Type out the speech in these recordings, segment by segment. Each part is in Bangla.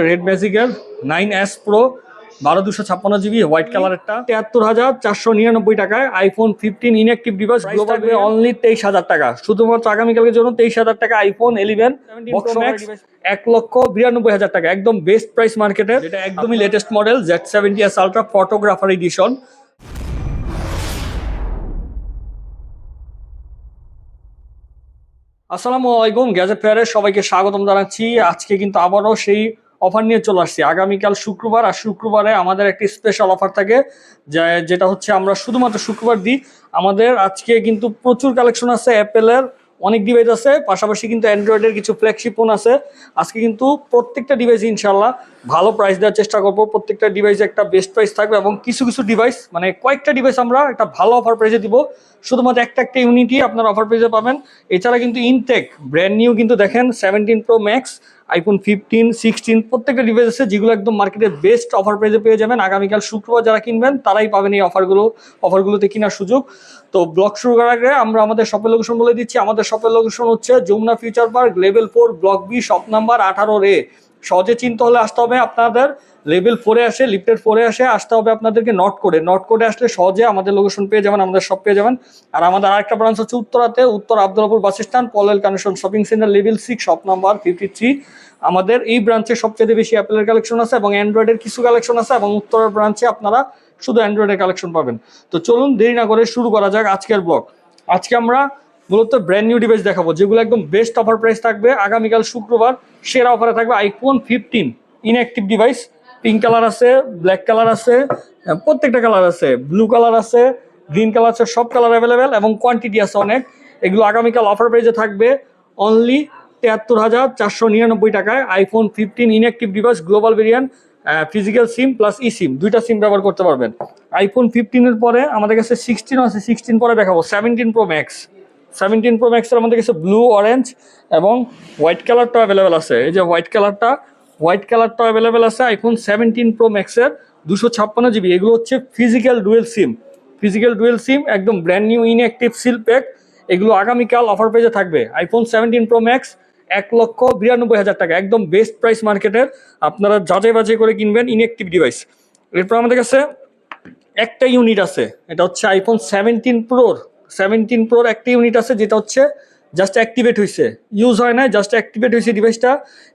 রেড ম্যাজিকের নাইন এস প্রো বারো দুশো ছাপ্পান্ন জিবি হোয়াইট কালারেরটা তিয়াত্তর হাজার চারশো নিরানব্বই টাকায় iPhone fifteen inactive device global only তেইশ হাজার টাকা। শুধুমাত্র আগামীকালের জন্য তেইশ হাজার টাকা আইফোন ইলেভেন এক লক্ষ বিরানব্বই হাজার টাকা। একদম বেস্ট প্রাইস মার্কেটের যেটা একদমই latest model Z seventy S ultra photographer edition আসসালামু আলাইকুম গ্যাজেট ফেয়ারে সবাইকে স্বাগতম জানাচ্ছি। আজকে কিন্তু আবারও সেই অফার নিয়ে চলে আসছি। আগামীকাল শুক্রবার, আর শুক্রবারে আমাদের একটি স্পেশাল অফার থাকে যেটা হচ্ছে আমরা শুধুমাত্র শুক্রবার দিই। আমাদের আজকে কিন্তু প্রচুর কালেকশন আছে অ্যাপেলের অনেক ডিভাইস আছে, পাশাপাশি কিন্তু অ্যান্ড্রয়েডের কিছু ফ্ল্যাগশিপ ফোন আছে। আজকে কিন্তু প্রত্যেকটা ডিভাইস ইনশাল্লাহ ভালো প্রাইস দেওয়ার চেষ্টা করব। প্রত্যেকটা ডিভাইসে একটা বেস্ট প্রাইস থাকবে এবং কিছু কিছু ডিভাইস মানে কয়েকটা ডিভাইস আমরা একটা ভালো অফার প্রাইসে দিব। শুধুমাত্র একটা একটা ইউনিটই আপনার অফার প্রাইসে পাবেন। এছাড়া কিন্তু ইনটেক ব্র্যান্ড নিউ কিন্তু দেখেন seventeen pro max iPhone fifteen sixteen প্রত্যেকটা ডিভাইস আছে যেগুলো একদম মার্কেটে বেস্ট অফার প্রাইসে পেয়ে যাবেন। আগামীকাল শুক্রবার যারা কিনবেন, তারাই পাবেন এই অফারগুলো অফারগুলোতে কেনার সুযোগ। তো ব্লক শুরু করার আগে আমরা আমাদের শপের লোকেশন বলে দিচ্ছি। আমাদের শপের লোকেশন হচ্ছে Jamuna future park level four block B shop number আঠারো রে সহজে চিনতে হলে আসতে হবে আপনাদের লেভেল ফোরে আসে লিফটের ফোরে আসে, আসতে হবে আপনাদেরকে নট করে নট করে আসলে সহজে আমাদের লোকেশন পেয়ে যাবেন, আমাদের শপ পেয়ে যাবেন। আর আমাদের আরেকটা ব্রাঞ্চ হচ্ছে উত্তরাতে, উত্তর Abdullahpur bus stand Polwel connection shopping center level six shop number fifty three আমাদের এই ব্রাঞ্চে সবচেয়ে বেশি অ্যাপেলের কালেকশন আছে এবং অ্যান্ড্রয়েডের কিছু কালেকশন আছে এবং উত্তরের ব্রাঞ্চে আপনারা শুধু অ্যান্ড্রয়েডের কালেকশন পাবেন। তো চলুন দেরি না করে শুরু করা যাক আজকের ব্লগ আজকে আমরা মূলত ব্র্যান্ড নিউ ডিভাইস দেখাবো, যেগুলো একদম বেস্ট অফার প্রাইস থাকবে। আগামীকাল শুক্রবার সেরা অফারে থাকবে iPhone fifteen inactive device pink colour আছে ব্ল্যাক কালার আছে প্রত্যেকটা কালার আছে ব্লু কালার আছে গ্রিন কালার আছে, সব কালার অ্যাভেলেবেল এবং কোয়ান্টিটি আছে অনেক। এগুলো আগামীকাল অফার প্রাইসে থাকবে অনলি তেহাত্তর হাজার চারশো নিরানব্বই টাকায় iPhone fifteen inactive device global variant physical SIM plus e SIM দুইটা সিম ব্যবহার করতে পারবেন। আইফোন ফিফটিনের পরে আমাদের কাছে সিক্সটিন আছে সিক্সটিন পরে দেখাবো seventeen pro max seventeen pro ম্যাক্সের আমাদের কাছে ব্লু অরেঞ্জ এবং হোয়াইট কালারটা অ্যাভেলেবেল আছে। এই যে হোয়াইট কালারটা হোয়াইট কালারটা অ্যাভেলেবেল আছে আইফোন সেভেন্টিন প্রো ম্যাক্সের দুশো ছাপ্পান্ন জিবি এগুলো হচ্ছে physical dual SIM physical dual SIM একদম brand new inactive seal pack এগুলো আগামীকাল অফার পেজে থাকবে। আইফোন সেভেন্টিন প্রো ম্যাক্স এক লক্ষ বিরানব্বই হাজার টাকা। একদম বেস্ট প্রাইস মার্কেটের আপনারা যাচাই বাছাই করে কিনবেন ইনঅ্যাক্টিভ ডিভাইস এরপর আমাদের কাছে একটা ইউনিট আছে। এটা হচ্ছে আইফোন সেভেন্টিন প্রোর সেভেন্টিন প্রোর একটা ইউনিট আছে, যেটা হচ্ছে জাস্ট অ্যাক্টিভেট হয়েছে ইউজ হয় না জাস্ট অ্যাক্টিভেট হয়েছে ডিভাইসটা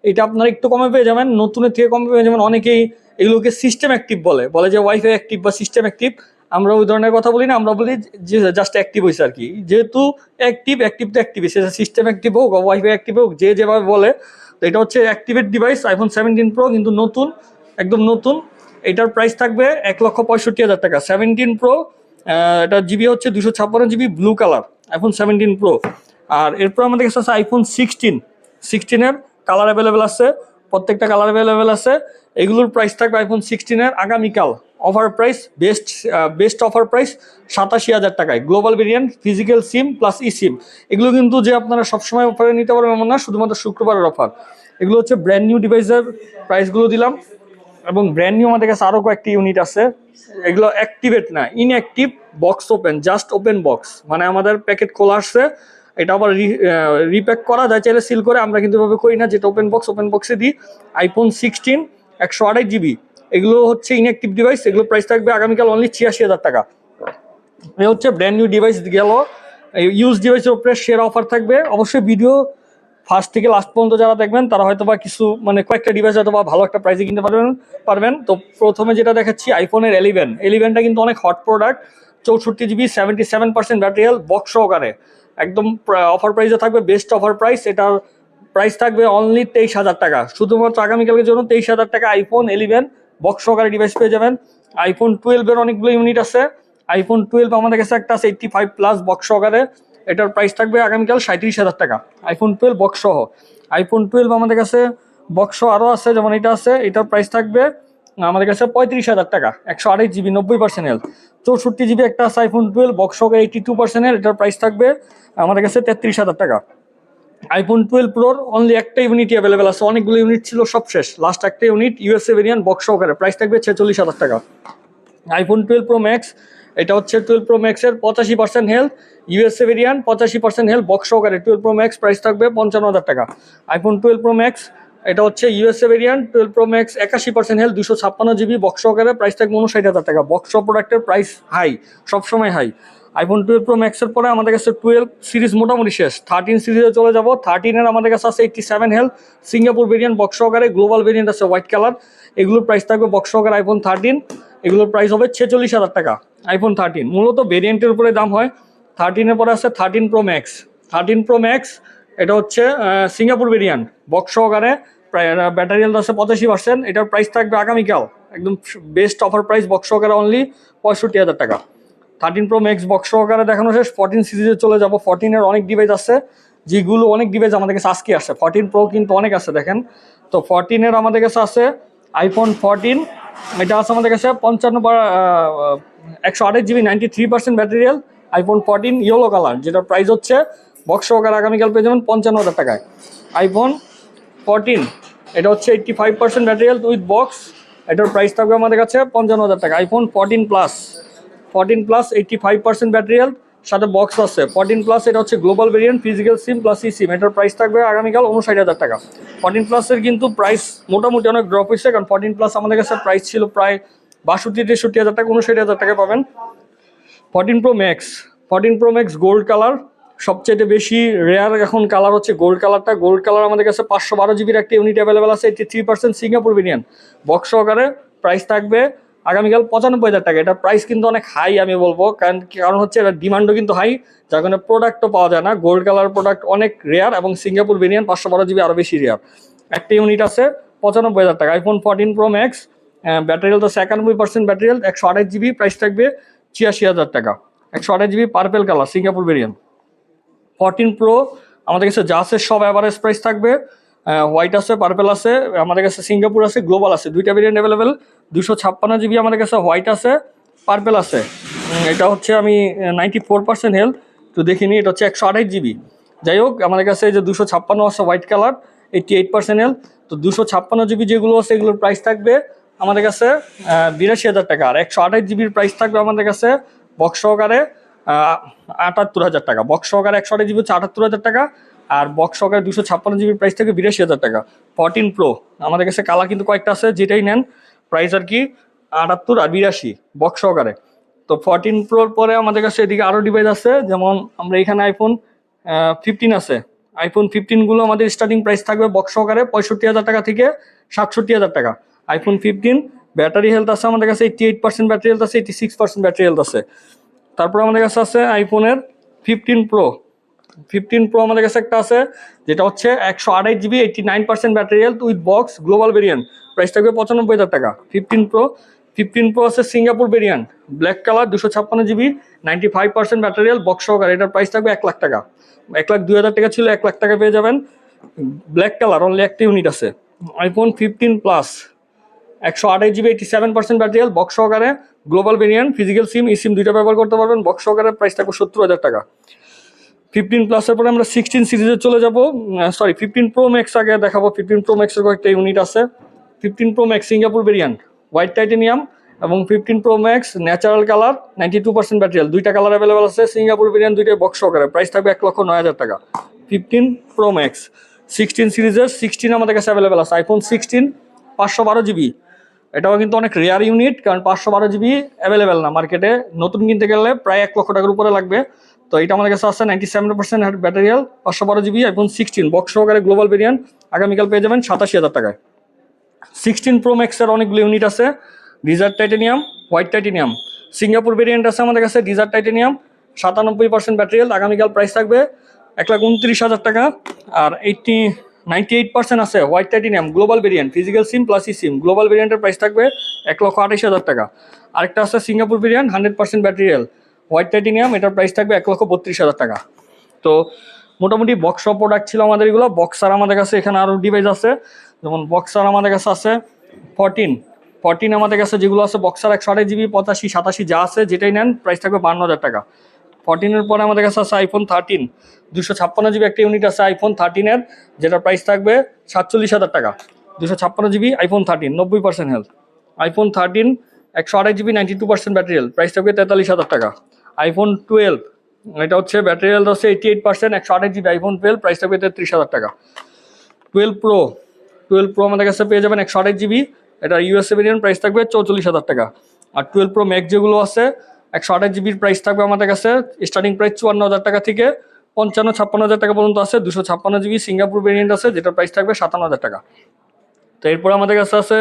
এটা আপনারা একটু কমে পেয়ে যাবেন, নতুনের থেকে কমে পেয়ে যাবেন। অনেকেই এগুলোকে সিস্টেম অ্যাক্টিভ বলে বলে যে ওয়াইফাই অ্যাক্টিভ বা সিস্টেম অ্যাক্টিভ আমরা ওই ধরনের কথা বলি না, আমরা বলি যে জাস্ট অ্যাক্টিভ হয়েছে আর কি। যেহেতু অ্যাক্টিভ অ্যাক্টিভ তো অ্যাক্টিভ সেটা সিস্টেম অ্যাক্টিভ হোক ওয়াইফাই অ্যাক্টিভ হোক, যে যেভাবে বলে, তো এটা হচ্ছে activate device iPhone seventeen pro কিন্তু নতুন, একদম নতুন। এটার প্রাইস থাকবে এক লক্ষ পঁয়ষট্টি হাজার টাকা। সেভেন্টিন প্রো এটা জিবি হচ্ছে দুশো ছাপ্পান্ন GB blue colour iPhone seventeen pro আর এরপর আমাদের কাছে আছে আইফোন সিক্সটিন সিক্সটিনের কালার অ্যাভেলেবেল আছে, প্রত্যেকটা কালার অ্যাভেলেবেল আছে। এগুলোর প্রাইস থাকবে আইফোন সিক্সটিনের আগামীকাল। Offer price best best offer price সাতাশি হাজার টাকায়। Global variant physical SIM plus e SIM এগুলো কিন্তু যে আপনারা সবসময় অফারে নিতে পারবেন এমন না, শুধুমাত্র শুক্রবারের অফার এগুলো হচ্ছে ব্র্যান্ড নিউ ডিভাইসের প্রাইসগুলো দিলাম। এবং ব্র্যান্ড নিউ আমাদের কাছে আরও কয়েকটি ইউনিট আছে। এগুলো অ্যাক্টিভেট না inactive box open just open box মানে আমাদের প্যাকেট খোলা আসছে, এটা আবার রিপ্যাক করা যায় চাইলে সিল করে আমরা কিন্তু এভাবে করি না, যেটা ওপেন বক্স ওপেন বক্সে দিই। আইফোন সিক্সটিন একশো আড়াই জিবি এগুলো হচ্ছে ইনঅ্যাক্টিভ ডিভাইস এগুলো প্রাইস থাকবে আগামীকাল অনলি ছিয়াশি হাজার টাকা। এ হচ্ছে ব্র্যান্ড নিউ ডিভাইস গেল। ইউজ ডিভাইসের উপরে শেয়ার অফার থাকবে। অবশ্যই ভিডিও ফার্স্ট থেকে লাস্ট পর্যন্ত যারা দেখবেন, তারা হয়তো বা কিছু মানে কয়েকটা ডিভাইস হয়তো বা ভালো একটা প্রাইসে কিনতে পারবেন পারবেন। তো প্রথমে যেটা দেখাচ্ছি আইফোনের এলিভেন এলিভেনটা কিন্তু অনেক হট প্রোডাক্ট চৌষট্টি GB seventy seven percent battery health box সহকারে। একদম অফার প্রাইসে থাকবে বেস্ট অফার প্রাইস এটার প্রাইস থাকবে অনলি তেইশ হাজার টাকা। শুধুমাত্র আগামীকালের জন্য তেইশ হাজার টাকা আইফোন এলিভেন বক্স সহকারে ডিভাইস পেয়ে যাবেন। আইফোন টুয়েলভের অনেকগুলো ইউনিট আছে। আইফোন টুয়েলভ আমাদের কাছে একটা আছে এইটটি ফাইভ প্লাস বক্স সহকারে। এটার প্রাইস থাকবে আগামীকাল সাঁত্রিশ হাজার টাকা। আইফোন টুয়েলভ বক্স সহ। আইফোন টুয়েলভ আমাদের কাছে বক্স আরও আছে, যেমন এটা আছে, এটার প্রাইস থাকবে আমাদের কাছে পঁয়ত্রিশ হাজার টাকা, একশো আড়াই জিবি, নব্বই পার্সেন্ট চৌষট্টি জিবি একটা আছে আইফোন টুয়েলভ বক্স সহ এইটি টু পার্সেন্ট এটার প্রাইস থাকবে আমাদের কাছে তেত্রিশ হাজার টাকা। আইফোন টুয়েলভ প্রোর অনলি একটা ইউনিট অ্যাভেলেবেল আছে, অনেকগুলো ইউনিট ছিল, সব শেষ। লাস্ট একটা ইউনিট ইউএসএ ভেরিয়েন্ট বক্স সহকারে প্রাইস থাকবে ছেচল্লিশ হাজার টাকা। আইফোন টুয়েলভ প্রো ম্যাক্স এটা হচ্ছে টুয়েলভ প্রো ম্যাক্সের পঁচাশি পার্সেন্ট হেলথ ইউএসএ ভেরিয়েন্ট পঁচাশি পার্সেন্ট হেলথ বক্স সহকারে টুয়েলভ প্রো ম্যাক্স প্রাইস থাকবে পঞ্চান্ন হাজার টাকা। আইফোন টুয়েলভ প্রো ম্যাক্স এটা হচ্ছে USA variant twelve pro max একাশি পার্সেন্ট হেলথ দুশো ছাপ্পান্ন জিবি বক্স সহকারে প্রাইস থাকবে উনষাট হাজার টাকা। বক্স প্রোডাক্টের প্রাইস হাই সবসময় হাই আইফোন টুয়েলভ প্রো ম্যাক্সের পরে আমাদের কাছে টুয়েলভ সিরিজ মোটামুটি শেষ। থার্টিন সিরিজে চলে যাব। থার্টিনের আমাদের কাছে আছে eighty seven health Singapore variant box সহকারে গ্লোবাল ভেরিয়েন্ট আছে হোয়াইট কালার এগুলোর প্রাইস থাকবে বক্স সহকারে আইফোন থার্টিন এগুলোর প্রাইস হবে ছেচল্লিশ হাজার টাকা। আইফোন থার্টিন মূলত ভেরিয়েন্টের উপরে দাম হয়। থার্টিনের পরে আছে thirteen pro max thirteen pro max এটা হচ্ছে সিঙ্গাপুর ভেরিয়েন্ট বক্স সহকারে, প্রায় ব্যাটারি হেলথ আছে পঁচাশি পার্সেন্ট এটার প্রাইস থাকবে আগামীকাল। একদম বেস্ট অফার প্রাইস বক্স সহকারে অনলি পঁয়ষট্টি হাজার টাকা। থার্টিন প্রো ম্যাক্স বক্স সহকারে দেখানো শেষ। ফোরটিন সিরিজে চলে যাব। ফোরটিনের অনেক ডিভাইস আছে। যেগুলো অনেক ডিভাইস আমাদের কাছে আজকে আসে ফোরটিন প্রো কিন্তু অনেক আছে, দেখেন। তো ফোরটিনের আমাদের কাছে আছে আইফোন ফোরটিন এটা আছে আমাদের কাছে পঞ্চান্ন একশো আঠাশ জিবি নাইনটি থ্রি পার্সেন্ট ব্যাটারিয়াল আইফোন ফোরটিন ইয়েলো কালার যেটার প্রাইস হচ্ছে বক্স সহকারে আগামীকাল পেয়ে যাবেন পঞ্চান্ন হাজার টাকায়। আইফোন ফোরটিন এটা হচ্ছে eighty five percent ব্যাটারিয়াল with box এটার প্রাইস থাকবে আমাদের কাছে পঞ্চান্ন হাজার টাকা। IPhone fourteen plus fourteen plus eighty five percent ব্যাটারিয়াল সাথে বক্স আছে। ফর্টিন প্লাস এটা হচ্ছে global variant physical SIM plus e SIM এটার প্রাইস থাকবে আগামীকাল উনষাট হাজার টাকা। ফর্টিন প্লাসের কিন্তু প্রাইস মোটামুটি অনেক ড্রপ হয়েছে, কারণ ফর্টিন প্লাস আমাদের কাছে প্রাইস ছিল প্রায় বাষট্টি, তেষট্টি হাজার টাকা উনষাট হাজার টাকা পাবেন। Fourteen pro max fourteen pro max gold colour সবচেয়ে বেশি রেয়ার এখন কালার হচ্ছে গোল্ড কালারটা গোল্ড কালার আমাদের কাছে পাঁচশো বারো জিবির একটা ইউনিট অ্যাভেলেবেল আছে eighty three percent Singapore variant box সহকারে প্রাইস থাকবে আগামীকাল পঁচানব্বই হাজার টাকা। এটা প্রাইস কিন্তু অনেক হাই আমি বলব। কারণ কারণ হচ্ছে এটা ডিমান্ডও কিন্তু হাই যার কারণে প্রোডাক্টও পাওয়া যায় না। গোল্ড কালার প্রোডাক্ট অনেক রেয়ার এবং সিঙ্গাপুর ভেরিয়েন্ট পাঁচশো বারো জিবি আরও বেশি রেয়ার একটা ইউনিট আছে পঁচানব্বই হাজার টাকা। IPhone fourteen pro max battery health আছে একানব্বই পার্সেন্ট ব্যাটারি হেলথ একশো আঠাশ জিবি প্রাইস থাকবে ছিয়াশি হাজার টাকা। একশো আঠাশ GB purple colour Singapore variant fourteen pro আমাদের কাছে যা আছে সব অ্যাভারেজ প্রাইস থাকবে। হোয়াইট আছে পার্পেল আছে, আমাদের কাছে সিঙ্গাপুর আছে গ্লোবাল আছে, দুইটা ভেরিয়েন্ট অ্যাভেলেবেল দুশো ছাপ্পান্ন জিবি আমাদের কাছে হোয়াইট আছে পার্পেল আছে। এটা হচ্ছে আমি নাইনটি ফোর পার্সেন্ট হেলথ তো দেখিনি, এটা হচ্ছে একশো আঠাশ জিবি যাই হোক, আমাদের কাছে যে দুশো ছাপ্পান্ন আছে white colour eighty eight percent health তো দুশো ছাপ্পান্ন জিবি যেগুলো আছে, এগুলোর প্রাইস থাকবে আমাদের কাছে বিরাশি হাজার টাকা। আর একশো আঠাশ জিবির প্রাইস থাকবে আমাদের কাছে বক্স সহকারে আটাত্তর হাজার টাকা। বক্স সহকারে একশো আঠাশ জিবি হচ্ছে আটাত্তর হাজার টাকা। আর বক্স সহকারে দুশো ছাপ্পান্ন জিবির প্রাইস থেকে বিরাশি হাজার টাকা। ফোরটিন প্রো আমাদের কাছে কালার কিন্তু কয়েকটা আছে, যেটাই নেন প্রাইস আর কি আটাত্তর আর বিরাশি বক্স সহকারে তো ফোরটিন প্রোর পরে আমাদের কাছে এদিকে আরও ডিভাইস আছে, যেমন আমরা এখানে আইফোন ফিফটিন আছে। আইফোন ফিফটিনগুলো আমাদের স্টার্টিং প্রাইস থাকবে বক্স সহকারে পঁয়ষট্টি হাজার টাকা থেকে সাতষট্টি হাজার টাকা। আইফোন ফিফটিন ব্যাটারি হেলথ আছে আমাদের কাছে eighty eight percent battery health আছে eighty six percent battery health আছে। তারপর আমাদের কাছে আছে আইফোনের ফিফটিন প্রো ফিফটিন প্রো আমাদের কাছে একটা আছে, যেটা হচ্ছে একশো আড়াই GB eighty nine percent battery health with box global variant price থাকবে পঁচানব্বই হাজার টাকা। ফিফটিন প্রো ফিফটিন প্রো আছে সিঙ্গাপুর ভেরিয়েন্ট ব্ল্যাক কালার দুশো ছাপ্পান্ন GB ninety five percent battery box সহকারে। এটার প্রাইস থাকবে এক লাখ টাকা। এক লাখ দুই হাজার টাকা ছিল, এক লাখ টাকা পেয়ে যাবেন। ব্ল্যাক কালার অনলি একটা ইউনিট আছে। আইফোন ফিফটিন প্লাস একশো আঠাশ GB eighty seven percent battery box সহকারে। Global variant physical SIM e SIM দুইটা ব্যবহার করতে পারবেন। বক্স সহকারে প্রাইস থাকবে সত্তর হাজার টাকা। ফিফটিন প্লাসের পরে আমরা সিক্সটিন সিরিজে চলে যাব। সরি ফিফটিন প্রো ম্যাক্স আগে দেখাবো। ফিফটিন প্রো ম্যাক্সের কয়েকটা ইউনিট আছে। Fifteen pro max Singapore variant white titanium এবং fifteen pro max natural colour ninety two percent ব্যাটারিয়াল দুইটা কালার অ্যাভেলেবল আছে। সিঙ্গাপুর ভেরিয়েন্ট দুইটাই বক্স সহকারে। প্রাইস থাকবে এক লক্ষ নয় হাজার টাকা। ফিফটিন প্রো ম্যাক্স সিক্সটিন সিরিজের সিক্সটিন আমাদের কাছে অ্যাভেলেবেল আছে। আইফোন সিক্সটিন পাঁচশো বারো জিবি এটাও কিন্তু অনেক রেয়ার ইউনিট কারণ পাঁচশো বারো জিবি অ্যাভেলেবেল না। মার্কেটে নতুন কিনতে গেলে প্রায় এক লক্ষ টাকার উপরে লাগবে। তো এটা আমাদের কাছে আছে নাইনটি সেভেন পার্সেন্ট ব্যাটারিয়াল পাঁচশো বারো জিবি আইফোন সিক্সটিন বক্স সহকারে গ্লোবাল ভেরিয়েন্ট আগামীকাল পেয়ে যাবেন সাতাশি হাজার টাকায়। সিক্সটিন প্রো ম্যাক্সের অনেকগুলো ইউনিট আছে desert titanium white titanium Singapore variant আছে আমাদের কাছে ডিজার্ট টাইটেনিয়াম সাতানব্বই পার্সেন্ট ব্যাটারিয়াল আগামীকাল প্রাইস থাকবে এক লাখ উনত্রিশ হাজার টাকা। আর এইটটি নাইনটি এইট পার্সেন্ট আছে white titanium global variant physical SIM plus e SIM global ভেরিয়েন্টের প্রাইস থাকবে এক লক্ষ আঠাশ হাজার টাকা। আরেকটা আছে Singapore variant hundred percent ব্যাটারিয়াল white titanium এটার প্রাইস থাকবে এক লক্ষ বত্রিশ হাজার টাকা। তো মোটামুটি বক্স প্রোডাক্ট ছিল আমাদের এগুলো। বক্সার আমাদের কাছে এখানে আরও ডিভাইস আছে। যেমন বক্সার আমাদের কাছে আছে ফরটিন ফরটিন আমাদের কাছে যেগুলো আছে বক্সার একশো আঠাশ জিবি পঁচাশি, সাতাশি যা আছে, যেটাই নেন প্রাইস থাকবে বান্ন হাজার টাকা। ফোরটিনের পরে আমাদের কাছে আছে আইফোন থার্টিন দুশো ছাপ্পান্ন জিবি একটা ইউনিট আছে আইফোন থার্টিনের যেটার প্রাইস থাকবে সাতচল্লিশ হাজার টাকা। দুশো ছাপ্পান্ন জিবি আইফোন থার্টিন নব্বই পার্সেন্ট হেলথ আইফোন থার্টিন একশো আঠাশ GB ninety two percent battery health price থাকবে তেতাল্লিশ হাজার টাকা। আইফোন টুয়েলভ এটা হচ্ছে ব্যাটারি হেলথ হচ্ছে এইটি এইট পার্সেন্ট একশো আঠাশ জিবি আইফোন টুয়েলভ প্রাইস থাকবে তেত্রিশ হাজার টাকা। টুয়েলভ প্রো টুয়েলভ প্রো আমাদের কাছে পেয়ে যাবেন একশো আঠাশ জিবি এটা ইউএসএ ভেরিয়েন্ট প্রাইস থাকবে চৌচল্লিশ হাজার টাকা। আর টুয়েলভ প্রো ম্যাক্স যেগুলো আছে, একশো আঠাশ জিবির প্রাইস থাকবে আমাদের কাছে স্টার্টিং প্রাইস চুয়ান্ন হাজার টাকা থেকে পঞ্চান্ন, ছাপ্পান্ন হাজার টাকা পর্যন্ত আছে, দুশো ছাপ্পান্ন জিবি সিঙ্গাপুর ভেরিয়েন্ট আছে, যেটার প্রাইস থাকবে সাতান্ন হাজার টাকা। তো এরপর আমাদের কাছে আছে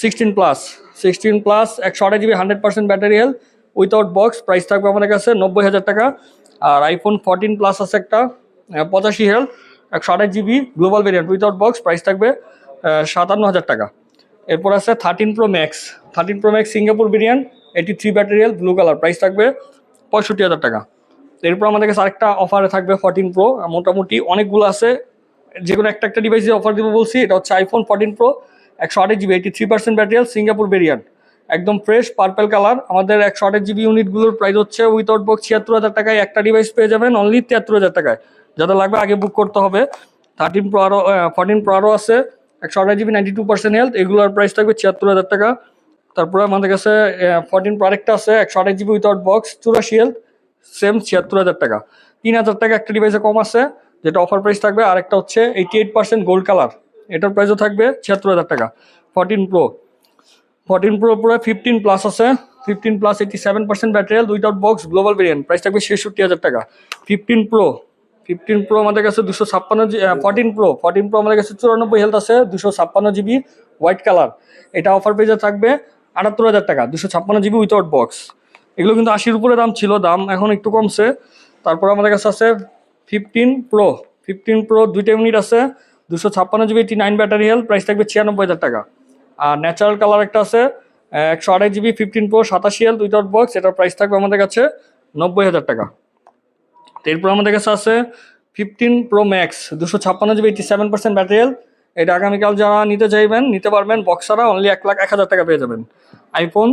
সিক্সটিন প্লাস সিক্সটিন প্লাস একশো আঠাশ GB hundred percent battery health without box, price থাকবে আমাদের কাছে নব্বই হাজার টাকা। আর আইফোন ফোরটিন প্লাস আছে একটা পঁচাশি হেল, একশো আঠাশ GB global variant without box, price থাকবে সাতান্ন হাজার টাকা। এরপর আছে thirteen pro max thirteen pro max Singapore variant eighty three battery health blue colour price থাকবে পঁয়ষট্টি হাজার টাকা। এরপর আমাদের কাছে আরেকটা অফারে থাকবে ফোরটিন প্রো মোটামুটি অনেকগুলো আছে। যে কোনো একটা একটা ডিভাইসে অফার দিব বলছি, এটা হচ্ছে আইফোন ফোরটিন প্রো একশো আঠাশ GB eighty three percent battery Singapore variant একদম ফ্রেশ পার্পেল কালার আমাদের একশো আঠাশ জিবি ইউনিটগুলোর প্রাইস হচ্ছে উইথাউট বক্স ছিয়াত্তর হাজার টাকায় একটা ডিভাইস পেয়ে যাবেন অনলি তিয়াত্তর হাজার টাকায়। যাদের লাগবে আগে বুক করতে হবে। থার্টিন প্রো ফোরটিন প্রো আরও আছে। একশো আঠাশ GB ninety two percent health এগুলোর প্রাইস থাকবে ছিয়াত্তর হাজার টাকা। তারপরে আমাদের কাছে ফোরটিন প্রো আরেকটা আছে একশো আঠাশ জিবি উইথাউট বক্স চুরাশি হেলথ সেম ছিয়াত্তর হাজার টাকা। তিন হাজার টাকা একটা ডিভাইসে কম আছে, যেটা অফার প্রাইস থাকবে। আরেকটা হচ্ছে eighty eight percent gold colour এটার প্রাইসও থাকবে ছিয়াত্তর হাজার টাকা। ফোরটিন প্রো ফোরটিন প্রো পুরো ফিফটিন প্লাস আছে। Fifteen plus eighty seven percent battery without box global variant price থাকবে ছেষট্টি হাজার টাকা। ফিফটিন প্রো ফিফটিন প্রো আমাদের কাছে দুশো ছাপ্পান্ন ফোরটিন প্রো ফোরটিন প্রো আমাদের কাছে চুরানব্বই হেলথ আছে, দুশো ছাপ্পান্ন জিবি হোয়াইট কালার এটা অফার পেজে থাকবে আটাত্তর হাজার টাকা, দুশো ছাপ্পান্ন জিবি উইথাউট বক্স এগুলো কিন্তু আশির উপরে দাম ছিল, দাম এখন একটু কমছে। তারপর আমাদের কাছে আছে ফিফটিন প্রো ফিফটিন প্রো দুইটা ইউনিট আছে, দুশো ছাপ্পান্ন GB eighty nine battery health price থাকবে ছিয়ানব্বই হাজার টাকা। আর ন্যাচারাল কালার একটা আছে একশো আড়াই জিবি ফিফটিন প্রো সাতাশি হেলথ উইথাউট বক্স এটার প্রাইস থাকবে আমাদের কাছে নব্বই হাজার টাকা। এরপর আমাদের কাছে আছে ফিফটিন প্রো ম্যাক্স দুশো ছাপ্পান্ন GB eighty seven percent battery health এটা আগামীকাল যারা নিতে চাইবেন, নিতে পারবেন বক্সারা অনলি এক লাখ, এক হাজার টাকা পেয়ে যাবেন। আইফোন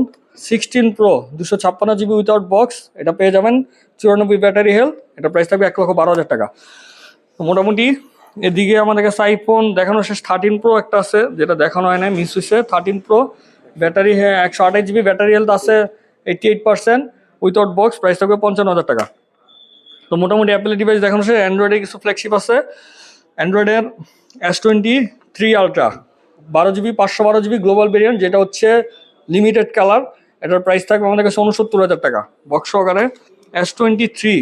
সিক্সটিন প্রো দুশো ছাপ্পান্ন জিবি উইথাউট বক্স এটা পেয়ে যাবেন চুরানব্বই ব্যাটারি হেলথ এটা প্রাইস থাকবে এক লক্ষ বারো হাজার টাকা। মোটামুটি এদিকে আমাদের কাছে আইফোন দেখানো শেষ থার্টিন প্রো একটা আছে, যেটা দেখানো হয় না মিস হয়েছে থার্টিন প্রো ব্যাটারি হ্যাঁ একশো আঠাশ জিবি ব্যাটারি হেলথ আছে eighty eight percent without box price থাকবে পঞ্চান্ন হাজার টাকা। তো মোটামুটি অ্যাপেল ডিভাইস দেখানো শেষ। অ্যান্ড্রয়েডে কিছু ফ্ল্যাগশিপ আছে। অ্যান্ড্রয়েডের এস টোয়েন্টি থ্রি আলট্রা বারো জিবি পাঁচশো বারো জিবি গ্লোবাল ভেরিয়েন্ট যেটা হচ্ছে লিমিটেড কালার এটার প্রাইস থাকবে আমাদের কাছে উনসত্তর হাজার টাকা। বক্স সহকারে এস টোয়েন্টি থ্রি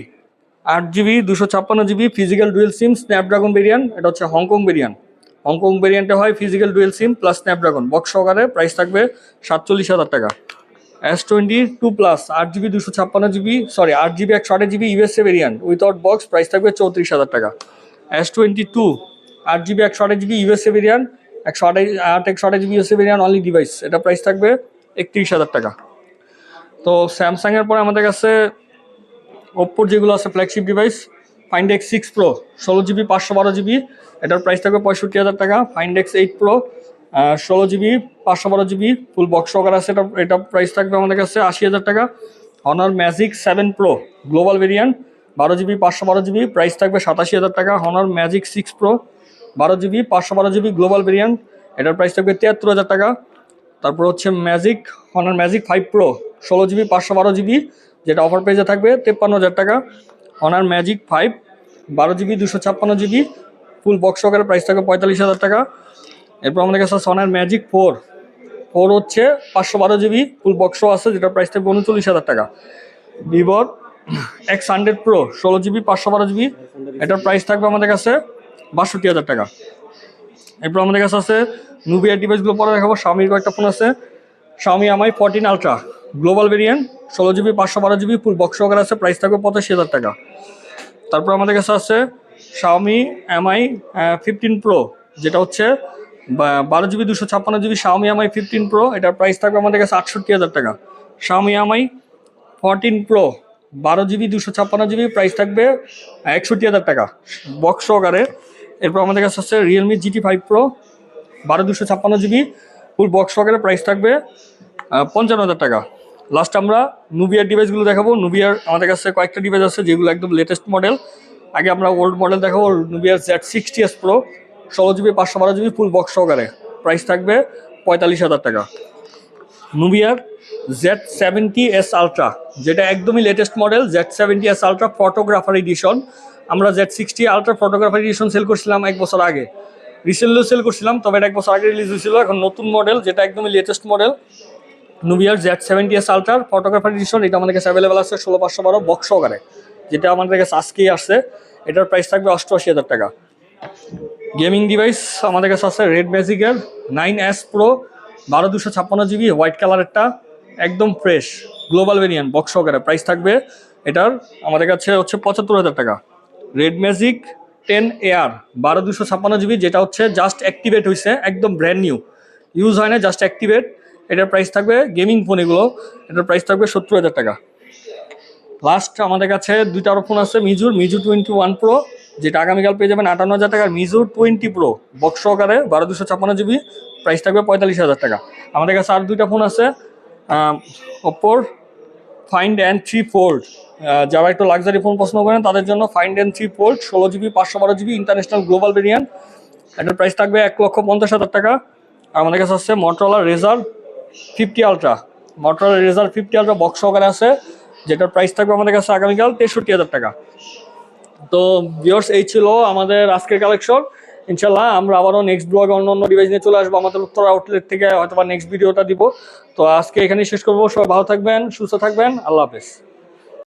আট জিবি, দুশো ছাপ্পান্ন GB physical dual SIM Snapdragon variant এটা হচ্ছে Hong Kong variant Hong Kong ভেরিয়েন্টে হয় physical dual SIM plus Snapdragon box সহকারে প্রাইস থাকবে সাতচল্লিশ হাজার টাকা। এস টোয়েন্টি টু প্লাস আট জিবি, দুশো ছাপ্পান্ন জিবি সরি আট জিবি, একশো আঠাশ GB USA variant without box price থাকবে চৌত্রিশ হাজার টাকা। এস টোয়েন্টি টু আট জিবি, একশো আঠাশ জিবি ইউএসএ ভেরিয়েন্ট একশো আঠাশ, আট, একশো আঠাশ GB USA variant only device এটা প্রাইস থাকবে একত্রিশ হাজার টাকা। তো স্যামসাংয়ের পরে আমাদের কাছে ওপ্পোর যেগুলো আছে flagship device Find X six pro ষোলো জিবি পাঁচশো বারো জিবি এটার প্রাইস থাকবে পঁয়ষট্টি হাজার টাকা। ফাইন্ড এক্স এইট প্রো ষোলো জিবি পাঁচশো বারো জিবি ফুল বক্স সহকার আছে, এটা এটা প্রাইস থাকবে আমাদের কাছে আশি হাজার টাকা। Honor magic seven pro global variant বারো জিবি পাঁচশো বারো জিবি প্রাইস থাকবে সাতাশি হাজার টাকা। হনার ম্যাজিক সিক্স প্রো বারো জিবি পাঁচশো বারো জিবি গ্লোবাল ভেরিয়েন্ট এটার প্রাইস থাকবে তিয়াত্তর হাজার টাকা। তারপর হচ্ছে magic Honor magic five pro ষোলো জিবি পাঁচশো বারো জিবি যেটা অফার পেজে থাকবে, তেপ্পান্ন হাজার টাকা। অনার ম্যাজিক ফাইভ বারো জিবি দুশো ছাপ্পান্ন জিবি ফুল বক্স সহকারে প্রাইস থাকবে পঁয়তাল্লিশ হাজার টাকা। এরপর আমাদের কাছে সনার ম্যাজিক ফোর ফোর হচ্ছে পাঁচশো বারো জিবি ফুল বক্সও আছে, যেটার প্রাইস থাকবে উনচল্লিশ হাজার টাকা। ভিভোর এক্স হান্ড্রেড প্রো ষোলো জিবি পাঁচশো বারো জিবি এটার প্রাইস থাকবে আমাদের কাছে বাষট্টি হাজার টাকা। এরপর আমাদের কাছে আছে নুবিয়ার ডিভাইসগুলো পরে দেখাবো স্বামীর কয়েকটা ফোন আছে। স্বামী আমাই ফোরটিন আলট্রা গ্লোবাল ভেরিয়েন্ট ষোলো জিবি পাঁচশো বারো জিবি ফুল বক্স সহকারে আছে প্রাইস থাকবে পঁচাশি হাজার টাকা। তারপর আমাদের কাছে আছে শাওমি এমআই ফিফটিন প্রো যেটা হচ্ছে বারো জিবি দুশো ছাপ্পান্ন GB Xiaomi Mi fifteen pro এটার প্রাইস থাকবে আমাদের কাছে আটষট্টি হাজার টাকা। শাওমি এমআই ফোরটিন প্রো বারো জিবি দুশো ছাপ্পান্ন জিবি প্রাইস থাকবে একষট্টি হাজার টাকা। বক্স সহকারে এরপর আমাদের কাছে আছে রিয়েলমি জিটি ফাইভ প্রো বারো, দুশো ছাপ্পান্ন জিবি ফুল বক্স সহকারে প্রাইস থাকবে পঞ্চান্ন হাজার টাকা। লাস্ট আমরা নুবিয়ার ডিভাইসগুলো দেখাবো। নুবিয়ার আমাদের কাছে কয়েকটা ডিভাইস আছে, যেগুলো একদম লেটেস্ট মডেল আগে আমরা ওল্ড মডেল দেখাবো নুবিয়ার জেড সিক্সটি এস প্রো ষোলো জিবি পাঁচশো বারো জিবি ফুল বক্স সহকারে প্রাইস থাকবে পঁয়তাল্লিশ হাজার টাকা। নুবিয়ার জেড সেভেন্টি এস আলট্রা যেটা একদমই latest model Z seventy S ultra photographer edition আমরা Z sixty ultra photographer edition sell করছিলাম এক বছর আগে। রিসেন্টলি সেল করছিলাম, তবে এটা এক বছর আগে রিলিজ হয়েছিল, এখন নতুন মডেল যেটা একদমই লেটেস্ট মডেল নুবিয়ার জেড সেভেন্টি এস আলট্রার ফটোগ্রাফার এডিশন এটা আমাদের কাছে অ্যাভেলেবেল আছে ষোলো পাঁচশো বারো বক্স সহকারে, যেটা আমাদের কাছে আজকেই আসছে। এটার প্রাইস থাকবে অষ্টআশি হাজার টাকা। গেমিং ডিভাইস আমাদের কাছে আছে রেড ম্যাজিকের নাইন এস প্রো বারো দুশো ছাপ্পান্ন জিবি হোয়াইট কালারেরটা একদম ফ্রেশ গ্লোবাল ভেরিয়েন্ট বক্স সহকারে। প্রাইস থাকবে এটার আমাদের কাছে হচ্ছে পঁচাত্তর হাজার টাকা। রেড ম্যাজিক টেন এয়ার বারো দুশো ছাপ্পান্ন জিবি, যেটা হচ্ছে জাস্ট অ্যাক্টিভেট হয়েছে একদম ব্র্যান্ড নিউ ইউজ হয় না জাস্ট অ্যাক্টিভেট এটার প্রাইস থাকবে গেমিং ফোন এগুলো, এটার প্রাইস থাকবে সত্তর হাজার টাকা। লাস্ট আমাদের কাছে দুইটা আরও ফোন আছে, মিজুর, মিজু টোয়েন্টি ওয়ান প্রো যেটা আগামীকাল পেয়ে যাবেন আটান্ন হাজার টাকার মিজু টোয়েন্টি প্রো বক্স সহকারে বারো দুশো ছাপ্পান্ন জিবি প্রাইস থাকবে পঁয়তাল্লিশ হাজার টাকা। আমাদের কাছে আর দুইটা ফোন আছে ওপোর ফাইন্ড অ্যান্ড থ্রি ফোল্ড যারা একটু লাক্সারি ফোন পছন্দ করেন, তাদের জন্য ফাইন্ড অ্যান্ড থ্রি ফোল্ড ষোলো জিবি পাঁচশো বারো জিবি ইন্টারন্যাশনাল গ্লোবাল ভেরিয়েন্ট এটার প্রাইস থাকবে এক লক্ষ পঞ্চাশ হাজার টাকা। আর আমাদের কাছে আছে Motorola Razr fifty ultra Motorola Razr fifty ultra box সহকারে আছে। যেটার প্রাইস থাকবে আমাদের কাছে আগামীকাল তেষট্টি হাজার টাকা। তো ভিউয়ার্স এই ছিল আমাদের আজকের কালেকশন ইনশাল্লাহ আমরা আবারও নেক্সট ব্লগে অন্য অন্য ডিভাইস নিয়ে চলে আসব। আমাদের উত্তর আউটলেট থেকে হয়তো বা নেক্সট ভিডিওটা দিব। তো আজকে এখানেই শেষ করব। সবাই ভালো থাকবেন, সুস্থ থাকবেন। আল্লাহ হাফেজ।